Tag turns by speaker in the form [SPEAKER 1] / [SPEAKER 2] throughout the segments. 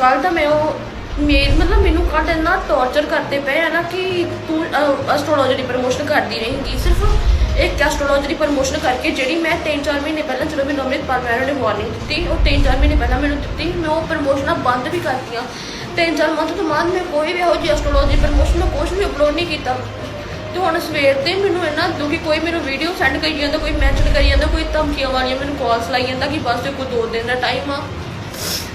[SPEAKER 1] ਕੱਲ ਤਾਂ ਮੈਂ ਉਹ ਮੇਰ ਮਤਲਬ ਮੈਨੂੰ ਕੱਲ ਇੰਨਾ ਟੌਰਚਰ ਕਰਦੇ ਪਏ ਆ ਨਾ ਕਿ ਤੂੰ ਐਸਟ੍ਰੋਲੋਜੀ ਦੀ ਪ੍ਰਮੋਸ਼ਨ ਕਰਦੀ ਰਹੇਂਗੀ। ਸਿਰਫ ਇੱਕ ਐਸਟ੍ਰੋਲੋਜੀ ਦੀ ਪ੍ਰਮੋਸ਼ਨ ਕਰਕੇ ਜਿਹੜੀ ਮੈਂ 3-4 ਮਹੀਨੇ ਪਹਿਲਾਂ ਜਦੋਂ ਮੈਨੂੰ ਅੰਮ੍ਰਿਤਪਾਲ ਮੈਡਮ ਨੇ ਵਾਰਨਿੰਗ ਦਿੱਤੀ, ਉਹ 3-4 ਮਹੀਨੇ ਪਹਿਲਾਂ ਮੈਨੂੰ ਦਿੱਤੀ, ਮੈਂ ਉਹ ਪ੍ਰਮੋਸ਼ਨਾਂ ਬੰਦ ਵੀ ਕਰਤੀਆਂ। 3-4 ਮੰਥ ਤੋਂ ਬਾਅਦ ਮੈਂ ਕੋਈ ਵੀ ਇਹੋ ਜਿਹੀ ਐਸਟ੍ਰੋਲੋਜੀ ਪ੍ਰਮੋਸ਼ਨ ਮੈਂ ਕੁਝ ਵੀ ਅਪਲੋਡ ਨਹੀਂ ਕੀਤਾ। ਤੇ ਹੁਣ ਸਵੇਰ ਤੇ ਮੈਨੂੰ ਇੰਨਾ ਦੁਖੀ, ਕੋਈ ਮੈਨੂੰ ਵੀਡੀਓ ਸੈਂਡ ਕਰੀ ਜਾਂਦਾ, ਕੋਈ ਮੈਂਸ਼ਨ ਕਰੀ ਜਾਂਦਾ, ਕੋਈ ਧਮਕੀਆਂ ਵਾਲੀਆਂ ਮੈਨੂੰ ਕਾਲਸ ਲਾਈ ਜਾਂਦਾ ਕਿ ਬਸ ਕੋਈ ਦੋ ਦਿਨ ਦਾ ਟਾਈਮ ਆ।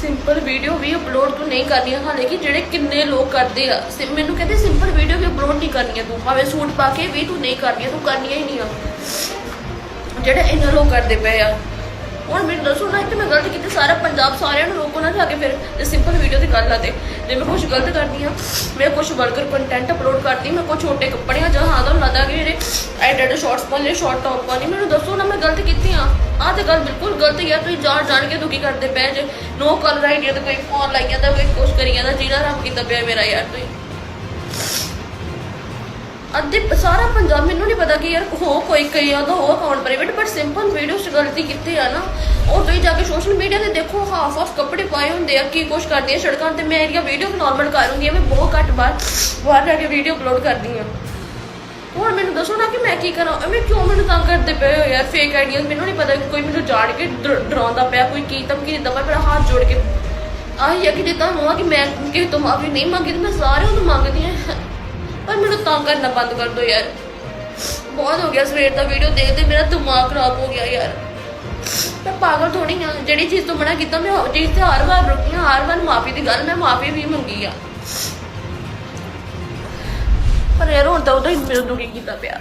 [SPEAKER 1] ਸਿੰਪਲ ਵੀਡੀਓ ਵੀ ਅਪਲੋਡ ਤੂੰ ਨਹੀਂ ਕਰਨੀ ਹਾਲੇ ਕਿ ਜਿਹੜੇ ਕਿੰਨੇ ਲੋਕ ਕਰਦੇ ਆ। ਸਿ- ਮੈਨੂੰ ਕਹਿੰਦੇ ਸਿੰਪਲ ਵੀਡੀਓ ਵੀ ਅਪਲੋਡ ਨਹੀਂ ਕਰਨੀਆਂ ਤੂੰ। ਭਾਵੇਂ ਸੂਟ ਪਾ ਕੇ ਵੀ ਤੂੰ ਨਹੀਂ ਕਰਨੀਆਂ, ਤੂੰ ਕਰਨੀਆਂ ਹੀ ਨਹੀਂ ਆ। ਜਿਹੜੇ ਇੰਨਾ ਲੋਕ ਕਰਦੇ ਪਏ ਆ। ਹੁਣ ਮੈਨੂੰ ਦੱਸੋ ਨਾ ਕਿ ਮੈਂ ਗਲਤ ਕੀਤੀ, ਸਾਰਾ ਪੰਜਾਬ ਸਾਰਿਆਂ ਨੂੰ ਰੋਕੋ ਨਾ ਜਾ ਕੇ ਫਿਰ ਸਿੰਪਲ ਵੀਡੀਓ 'ਤੇ ਗੱਲ ਆ ਤੇ। ਜੇ ਮੈਂ ਕੁਝ ਗਲਤ ਕਰਦੀ ਆ, ਮੈਂ ਕੁਝ ਵਲਗਰ ਕੰਟੈਂਟ ਅਪਲੋਡ ਕਰਦੀ, ਮੈਂ ਕੁਝ ਛੋਟੇ ਕੱਪੜਿਆਂ ਜਾਂ ਹਾਂ ਤਾਂ ਲੱਗਦਾ ਕਿ ਜਿਹੜੇ ਐਡਿਟ ਸ਼ਾਰਟਸ ਪਾਉਂਦੇ ਸ਼ਾਰਟ ਟੌਪ ਪਾਉਂਦੇ। ਮੈਨੂੰ ਦੱਸੋ ਨਾ, ਮੈਂ ਗਲਤ ਕੀਤੀ ਆ ਆਹ ਤੇ ਗੱਲ ਬਿਲਕੁਲ ਗਲਤ ਹੀ ਆ। ਤੁਸੀਂ ਜਾਣ ਜਾਣ ਕੇ ਦੁਖੀ ਕਰਦੇ ਪਏ ਜੇ। ਨੋ ਕਲਰ ਆਈਡੀਆ ਤੇ ਕੋਈ ਫੋਨ ਲਾਈ ਜਾਂਦਾ, ਕੋਈ ਕੁਛ ਕਰੀ ਜਾਂਦਾ ਜਿਹੜਾ ਰੱਬ ਕੀਤਾ ਪਿਆ ਮੇਰਾ ਯਾਰ ਤੁਸੀਂ। ਅੱਧੇ ਸਾਰਾ ਪੰਜਾਬ ਮੈਨੂੰ ਨਹੀਂ ਪਤਾ ਕਿ ਯਾਰ ਹੋ ਕੋਈ ਕਈ ਆ ਹੋ ਅਕਾਊਂਟ ਪ੍ਰਾਈਵੇਟ ਪਰ ਸਿੰਪਲ ਵੀਡੀਓ 'ਚ ਗਲਤੀ ਕੀਤੀ ਆ ਨਾ। ਉਹ ਤੁਸੀਂ ਜਾ ਕੇ ਸੋਸ਼ਲ ਮੀਡੀਆ ਤੇ ਦੇਖੋ ਹਾਫ ਆਫ ਕੱਪੜੇ ਪਾਏ ਹੁੰਦੇ ਆ, ਕੀ ਕੁਛ ਕਰਦੀ ਆ ਸੜਕਾਂ ਤੇ। ਮੈਂ ਇਹਦੀਆਂ ਵੀਡੀਓ ਨਾਰਮਲ ਕਰ ਹੁੰਦੀ ਆ ਮੈਂ ਬਹੁਤ ਘੱਟ ਬਾਹਰ ਬਾਹਰ ਜਾ ਕੇ ਵੀਡੀਓ ਅਪਲੋਡ ਕਰਦੀ ਆ। ਹੁਣ ਮੈਨੂੰ ਦੱਸੋ ਨਾ ਕਿ ਮੈਂ ਕੀ ਕਰਾਂ? ਐਵੇਂ ਕਿਉਂ ਮੈਨੂੰ ਤੰਗ ਕਰਦੇ ਪਏ ਹੋ ਯਾਰ? ਫੇਕ ਆਈਡੀਆਜ਼ ਮੈਨੂੰ ਨਹੀਂ ਪਤਾ ਕੋਈ ਮੈਨੂੰ ਜਾਣ ਕੇ ਡਰਾਉਂਦਾ ਪਿਆ, ਕੋਈ ਕੀ ਧਮਕੀ ਦਿੰਦਾ ਪਿਆ, ਮੇਰਾ ਹੱਥ ਜੋੜ ਕੇ। ਆਹੀ ਆ ਕਿ ਜਿੱਦਾਂ ਹੋਆ ਕਿ ਮੈਂ ਕਿਸੇ ਤੋਂ ਮਾਫੀ ਨਹੀਂ ਮੰਗੀ, ਤੇ ਮੈਂ ਸਾਰਿਆਂ ਤੋਂ ਮੰਗਦੀ ਹਾਂ। ਪਰ ਮੈਨੂੰ ਤੰਗ ਕਰਨਾ ਬੰਦ ਕਰ ਦਿਓ ਯਾਰ। ਬਹੁਤ ਹੋ ਗਿਆ ਸਵੇਰ ਦਾ ਵੀਡੀਓ ਦੇਖਦੇ, ਮੇਰਾ ਦਿਮਾਗ ਖਰਾਬ ਹੋ ਗਿਆ ਯਾਰ। ਮੈਂ ਪਾਗਲ ਥੋੜੀ ਆ, ਜਿਹੜੀ ਚੀਜ਼ ਤੋਂ ਮਨਾ ਕੀਤਾ, ਮੈਂ ਉਹ ਚੀਜ਼ ਤੇ ਹਰ ਵਾਰ ਰੁਕੀ ਹਾਂ, ਹਰ ਵਾਰ ਮਾਫੀ ਦੀ ਗੱਲ, ਮੈਂ ਮਾਫੀ ਵੀ ਮੰਗੀ ਆ। ਯਾਰ ਹੁਣ ਤਾਂ ਉਹਦਾ ਹੀ ਮੈਨੂੰ ਦੁਖੀ ਕੀਤਾ ਪਿਆ